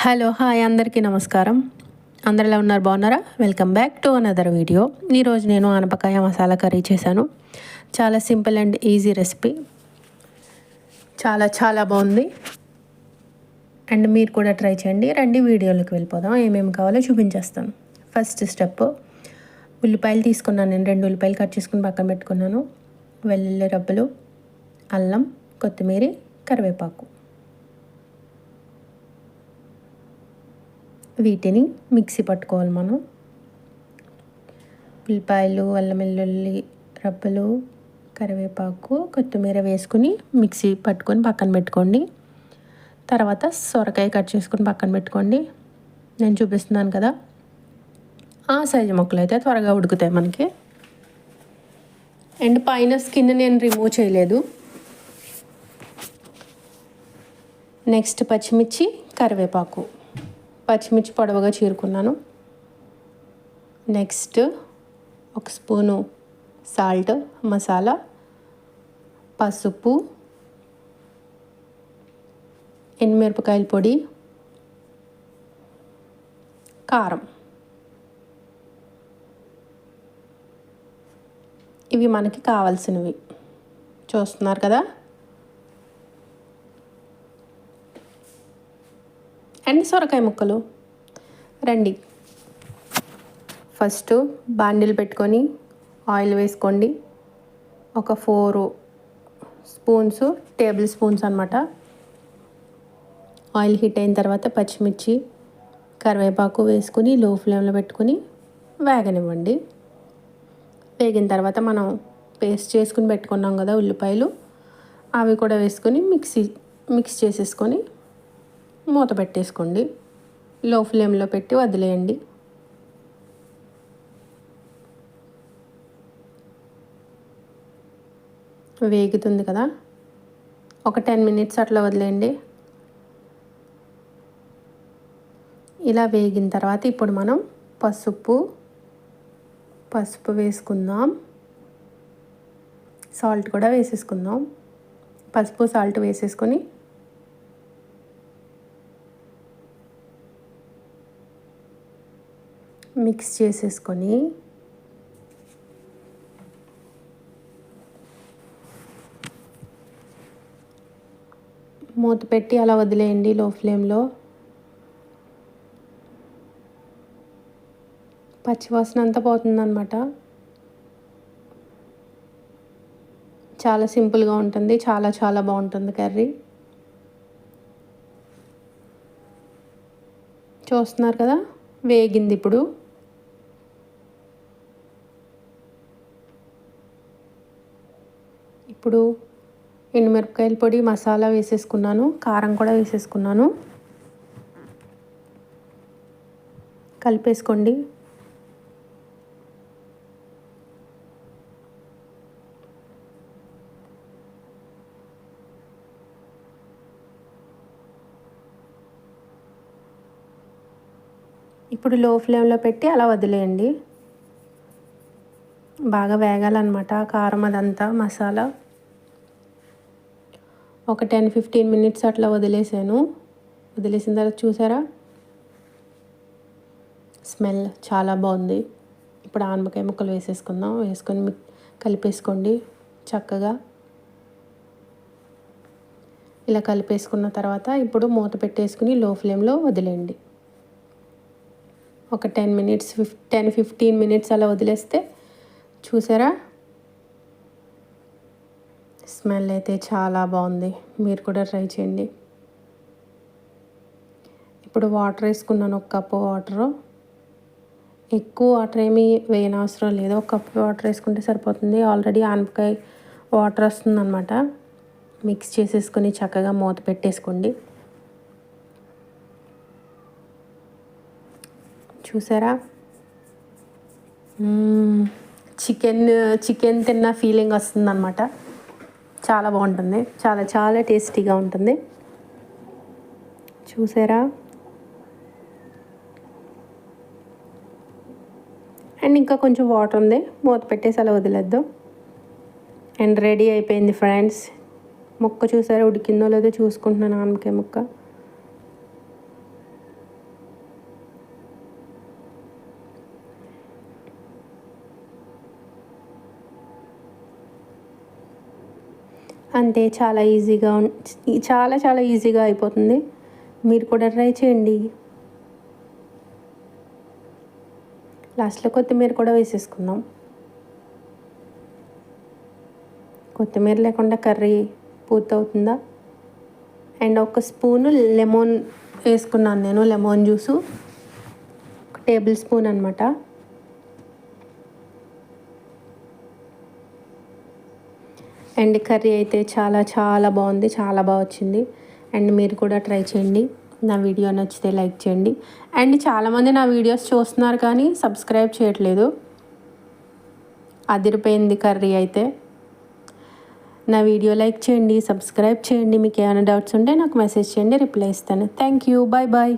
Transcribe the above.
Hello hi అందరికీ నమస్కారం. అందరిలా ఉన్నారు? బాగున్నారా? Welcome back to another video ఈరోజు నేను ఆనపకాయ మసాలా కర్రీ చేశాను. చాలా సింపుల్ అండ్ ఈజీ రెసిపీ. చాలా చాలా బాగుంది. అండ్ మీరు కూడా ట్రై చేయండి. రండి వీడియోలోకి వెళ్ళిపోదాం. ఏమేమి కావాలో చూపించేస్తాను ఫస్ట్ స్టెప్ ఉల్లిపాయలు తీసుకున్నాను. నేను రెండు ఉల్లిపాయలు కట్ చేసుకుని పక్కన పెట్టుకున్నాను. వెల్లుల్లి రబ్బలు అల్లం కొత్తిమీర కరివేపాకు. వీటిని మిక్సీ పట్టుకోవాలి మనం. ఉల్లిపాయలు అల్లం వెల్లుల్లి రబ్బలు కరివేపాకు కొత్తిమీర వేసుకుని మిక్సీ పట్టుకొని పక్కన పెట్టుకోండి. తర్వాత సొరకాయ కట్ చేసుకుని పక్కన పెట్టుకోండి. నేను చూపిస్తున్నాను కదా. ఆ సైజు మొక్కలు అయితే త్వరగా ఉడుకుతాయి మనకి. అండ్ పైన స్కిన్ నేను రిమూవ్ చేయలేదు. నెక్స్ట్ పచ్చిమిర్చి కరివేపాకు. పచ్చిమిర్చి పొడవగా చీరుకున్నాను. నెక్స్ట్ ఒక స్పూను సాల్ట్ మసాలా పసుపు ఎండుమిరపకాయల పొడి కారం. ఇవి మనకి కావాల్సినవి. చూస్తున్నారు కదా అండ్ సొరకాయ ముక్కలు. రండి. ఫస్ట్ బాండిల్ పెట్టుకొని ఆయిల్ వేసుకోండి. ఒక ఫోర్ స్పూన్స్ టేబుల్ స్పూన్స్ అనమాట ఆయిల్ హీట్ అయిన తర్వాత పచ్చిమిర్చి కరివేపాకు వేసుకుని లో ఫ్లేమ్లో పెట్టుకుని వేగనివ్వండి. వేగిన తర్వాత మనం పేస్ట్ చేసుకుని పెట్టుకున్నాం కదా ఉల్లిపాయలు అవి కూడా వేసుకొని మిక్సీ మిక్స్ చేసేసుకొని మూత పెట్టేసుకోండి. లో ఫ్లేమ్లో పెట్టి వదిలేయండి. వేగుతుంది కదా. ఒక టెన్ మినిట్స్ అట్లా వదిలేయండి. ఇలా వేగిన తర్వాత ఇప్పుడు మనం పసుపు పసుపు వేసుకుందాం. సాల్ట్ కూడా వేసేసుకుందాం. పసుపు సాల్ట్ వేసేసుకొని మిక్స్ చేసేసుకొని మూత పెట్టి అలా వదిలేయండి లో ఫ్లేమ్లో. పచ్చివాసన అంతా పోతుందన్నమాట. చాలా సింపుల్గా ఉంటుంది చాలా చాలా బాగుంటుంది కర్రీ. చూస్తున్నారు కదా? వేగింది ఇప్పుడు. ఇప్పుడు ఎండుమిరపకాయల పొడి మసాలా వేసేసుకున్నాను కారం కూడా వేసేసుకున్నాను. కలిపేసుకోండి. ఇప్పుడు లో ఫ్లేమ్లో పెట్టి అలా వదిలేయండి. బాగా వేగాలన్నమాట కారం అదంతా మసాలా. ఒక టెన్ ఫిఫ్టీన్ మినిట్స్ అట్లా వదిలేసాను. వదిలేసిన తర్వాత చూసారా? స్మెల్ చాలా బాగుంది. ఇప్పుడు ఆనపకాయ ముక్కలు వేసేసుకుందాం. వేసుకొని కలిపేసుకోండి చక్కగా. ఇలా కలిపేసుకున్న తర్వాత ఇప్పుడు మూత పెట్టేసుకుని లో ఫ్లేమ్లో వదిలేయండి. ఒక ten minutes fif ten fifteen minutes అలా వదిలేస్తే చూసారా? స్మెల్ అయితే చాలా బాగుంది. మీరు కూడా ట్రై చేయండి. ఇప్పుడు వాటర్ వేసుకున్నాను ఒక కప్పు వాటరు. ఎక్కువ వాటర్ ఏమీ వేయనవసరం లేదు. ఒక కప్పు వాటర్ వేసుకుంటే సరిపోతుంది. ఆల్రెడీ ఆనపకాయ వాటర్ వస్తుందన్నమాట. మిక్స్ చేసేసుకొని చక్కగా మూత పెట్టేసుకోండి. చూసారా? చికెన్ చికెన్ తిన్న ఫీలింగ్ వస్తుందన్నమాట. చాలా బాగుంటుంది. చాలా చాలా టేస్టీగా ఉంటుంది. చూసారా? అండ్ ఇంకా కొంచెం వాటర్ ఉంది. మూత పెట్టేసి అలా వదిలేద్దాం. అండ్ రెడీ అయిపోయింది ఫ్రెండ్స్. ముక్క చూసారా? ఉడికిందో లేదో చూసుకుంటున్నాను ఆమెకే ముక్క. అంతే చాలా ఈజీగా ఉం- చాలా చాలా ఈజీగా అయిపోతుంది. మీరు కూడా ట్రై చేయండి. లాస్ట్లో కొత్తిమీర కూడా వేసేసుకుందాం. కొత్తిమీర లేకుండా కర్రీ పూర్తవుతుందా? అండ్ ఒక స్పూను లెమన్ వేసుకున్నాను నేను లెమన్ జ్యూసు. ఒక టేబుల్ స్పూన్ అనమాట అండ్ కర్రీ అయితే చాలా చాలా బాగుంది. చాలా బాగా వచ్చింది. అండ్ మీరు కూడా ట్రై చేయండి. నా వీడియో నచ్చితే లైక్ చేయండి. అండ్ చాలామంది నా వీడియోస్ చూస్తున్నారు కానీ సబ్స్క్రైబ్ చేయట్లేదు. అదిరిపోయింది కర్రీ అయితే. నా వీడియో లైక్ చేయండి సబ్స్క్రైబ్ చేయండి. మీకు ఏమైనా డౌట్స్ ఉంటే నాకు మెసేజ్ చేయండి రిప్లై ఇస్తాను. Thank you. Bye bye